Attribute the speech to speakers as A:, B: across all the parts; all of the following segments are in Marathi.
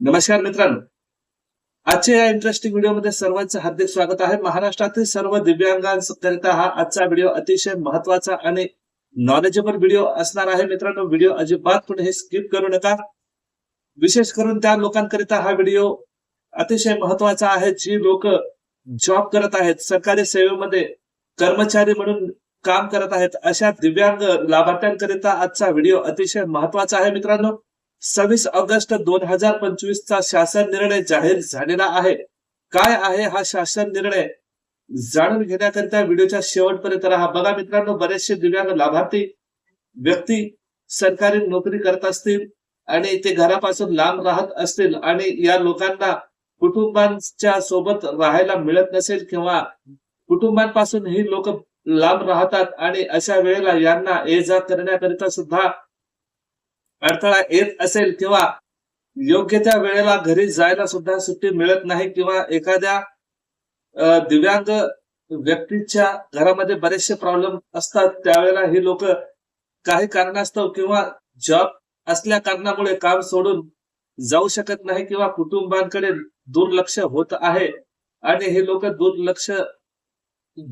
A: नमस्कार मित्रांनो. आजच्या या इंटरेस्टिंग व्हिडिओमध्ये सर्वांचं हार्दिक स्वागत आहे. महाराष्ट्रातील सर्व दिव्यांगांकरिता हा आजचा व्हिडिओ अतिशय महत्त्वाचा आणि नॉलेजेबल व्हिडिओ असणार आहे. मित्रांनो व्हिडिओ अजिबात कुठे स्किप करू नका. विशेष करून त्या लोकांकरिता हा व्हिडिओ अतिशय महत्त्वाचा आहे. जी लोक जॉब करत आहेत सरकारी सेवेमध्ये कर्मचारी म्हणून काम करत आहेत अशा दिव्यांग लाभार्थ्यांकरिता आजचा व्हिडिओ अतिशय महत्त्वाचा आहे मित्रांनो. सव्वीस ऑगस्ट दोन हजार पंचवीस चा शासन निर्णय जाहीर झालेला आहे. काय आहे हा शासन निर्णय? जाणून घेण्याकरिता व्हिडिओच्या शेवटपर्यंत राहा. बघा मित्रांनो बरेचसे दिव्यांग लाभार्थी व्यक्ती सरकारी नोकरी करत असतील आणि ते घरापासून लांब राहत असतील आणि या लोकांना कुटुंबांच्या सोबत राहायला मिळत नसेल किंवा कुटुंबांपासून ही लोक लांब राहतात आणि अशा वेळेला यांना ये जा करण्याकरिता सुद्धा अडथळा येत असेल किंवा योग्य त्या वेळेला घरी जायला सुद्धा सुट्टी मिळत नाही किंवा एखाद्या दिव्यांग व्यक्तीच्या घरामध्ये बरेचसे प्रॉब्लेम असतात. त्यावेळेला ही लोक काही कारणास्तव किंवा जॉब असल्या कारणामुळे काम सोडून जाऊ शकत नाही किंवा कुटुंबांकडे दुर्लक्ष होत आहे आणि हे लोक दुर्लक्ष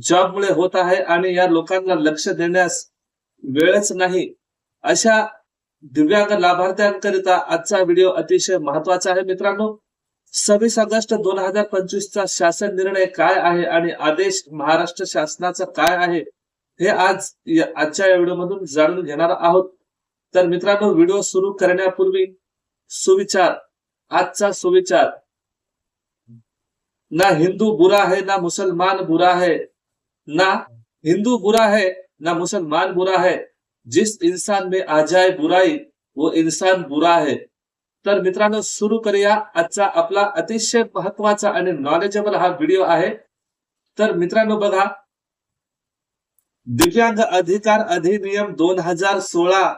A: जॉबमुळे होत आहे आणि या लोकांना लक्ष देण्यास वेळच नाही. अशा दिव्यांग लाभार्थ्यांकरिता आजचा व्हिडिओ अतिशय महत्त्वाचा आहे मित्रांनो. सव्वीस ऑगस्ट दोन हजार पंचवीस चा शासन निर्णय काय आहे आणि आदेश महाराष्ट्र शासनाचा काय आहे हे आज आजच्या या व्हिडिओमधून जाणून घेणार आहोत. तर मित्रांनो व्हिडिओ सुरू करण्यापूर्वी सुविचार आजचा सुविचार. ना हिंदू बुरा है ना मुसलमान बुरा है ना हिंदू बुरा है ना मुसलमान बुरा है जिस इंसान में आ जाए बुराई वो इंसान बुरा है। तर मित्रांनो सुरू करूया आजचा आपला अतिशय महत्त्वाचा आणि नॉलेजेबल हा व्हिडिओ आहे. तर मित्रांनो बघा. दिव्यांग अधिकार अधिनियम दोन हजार सोळा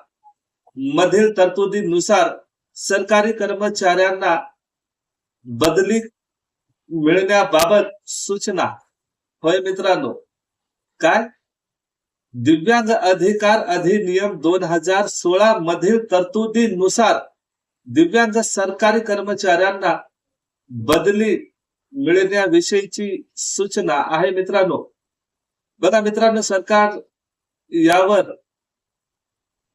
A: मधील तरतुदीनुसार सरकारी कर्मचाऱ्यांना बदली मिळण्याबाबत सूचना. होय मित्रांनो. काय? दिव्यांग अधिकार अधिनियम दोन हजार सोळा मधील तरतुदीनुसार दिव्यांग सरकारी कर्मचाऱ्यांना बदली मिळण्याविषयीची सूचना आहे मित्रांनो. बघा मित्रांनो सरकार यावर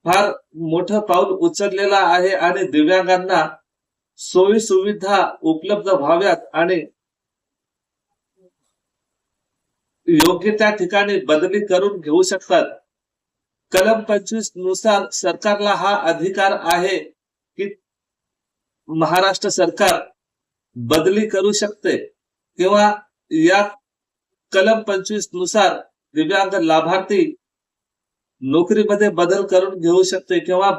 A: फार मोठं पाऊल उचललेलं आहे आणि दिव्यांगांना सोयी सुविधा उपलब्ध व्हाव्यात आणि योग्य त्या ठिकाणी बदली करून घेऊ शकतात. कलम पंचवीसनुसार सरकारला हा अधिकार आहे की महाराष्ट्र सरकार बदली करू शकते किंवा या कलम पंचवीसनुसार दिव्यांग लाभार्थी नोकरीमध्ये बदल करून घेऊ शकते किंवा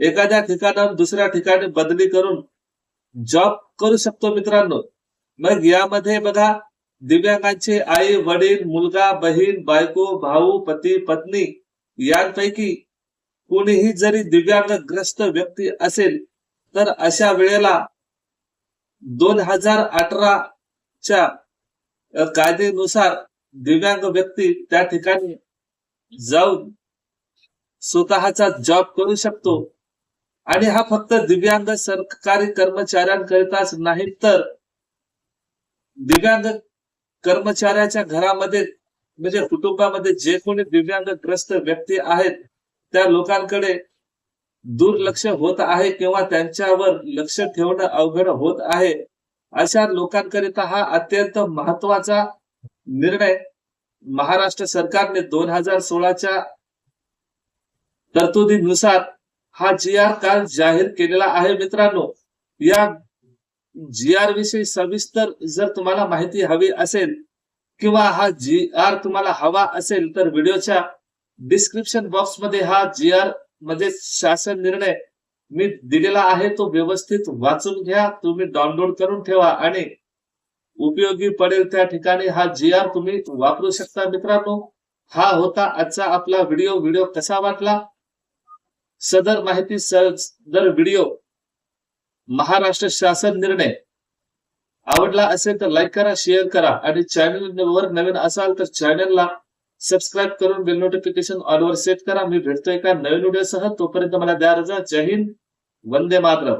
A: एखाद्या ठिकाणाहून दुसऱ्या ठिकाणी बदली करून जॉब करू शकतो मित्रांनो. मग यामध्ये बघा दिव्यांगांचे आई वडील मुलगा बहीण बायको भाऊ पती पत्नी यांपैकी कोणीही जरी दिव्यांगग्रस्त व्यक्ती असेल तर अशा वेळेला दोन हजार अठराच्या कायदेनुसार कायद्यानुसार दिव्यांग व्यक्ती त्या ठिकाणी जाऊन स्वतःचा जॉब करू शकतो. आणि हा फक्त दिव्यांग सरकारी कर्मचाऱ्यांकरिताच नाही तर दिव्यांग कर्मचाऱ्याच्या घरामध्ये म्हणजे कुटुंबामध्ये जे कोणी दिव्यांगग्रस्त व्यक्ती आहेत त्या लोकांकडे दुर्लक्ष होत आहे किंवा त्यांच्यावर लक्ष ठेवणं अवघड होत आहे अशा लोकांकरिता हा अत्यंत महत्त्वाचा निर्णय महाराष्ट्र सरकारने दोन हजार सोळाच्या तरतुदीनुसार हा जी आर काल जाहीर केलेला आहे मित्रांनो. या जी आर विषयी सविस्तर जर तुम्हाला माहिती हवी असेल किंवा हा जी आर तुम्हाला हवा असेल तर व्हिडिओच्या डिस्क्रिप्शन बॉक्समध्ये हा जी आरमध्ये शासन निर्णय मी दिलेला आहे. तो व्यवस्थित वाचून घ्या तुम्ही डाउनलोड करून ठेवा आणि उपयोगी पडेल त्या ठिकाणी हा जी आर तुम्ही वापरू शकता मित्रांनो. हा होता आजचा आपला व्हिडिओ. व्हिडिओ कसा वाटला? सदर माहिती सदर व्हिडिओ महाराष्ट्र शासन निर्णय. आवडला असेल तर लाईक करा शेअर करा आणि चॅनल वर नवीन असाल तर चॅनलला सबस्क्राईब करून बिल नोटिफिकेशन ऑल वर सेट करा. मी भेटतोय एका नवीन व्हिडिओ सह. तोपर्यंत मला द्या रजा. जय हिंद. वंदे मातरम.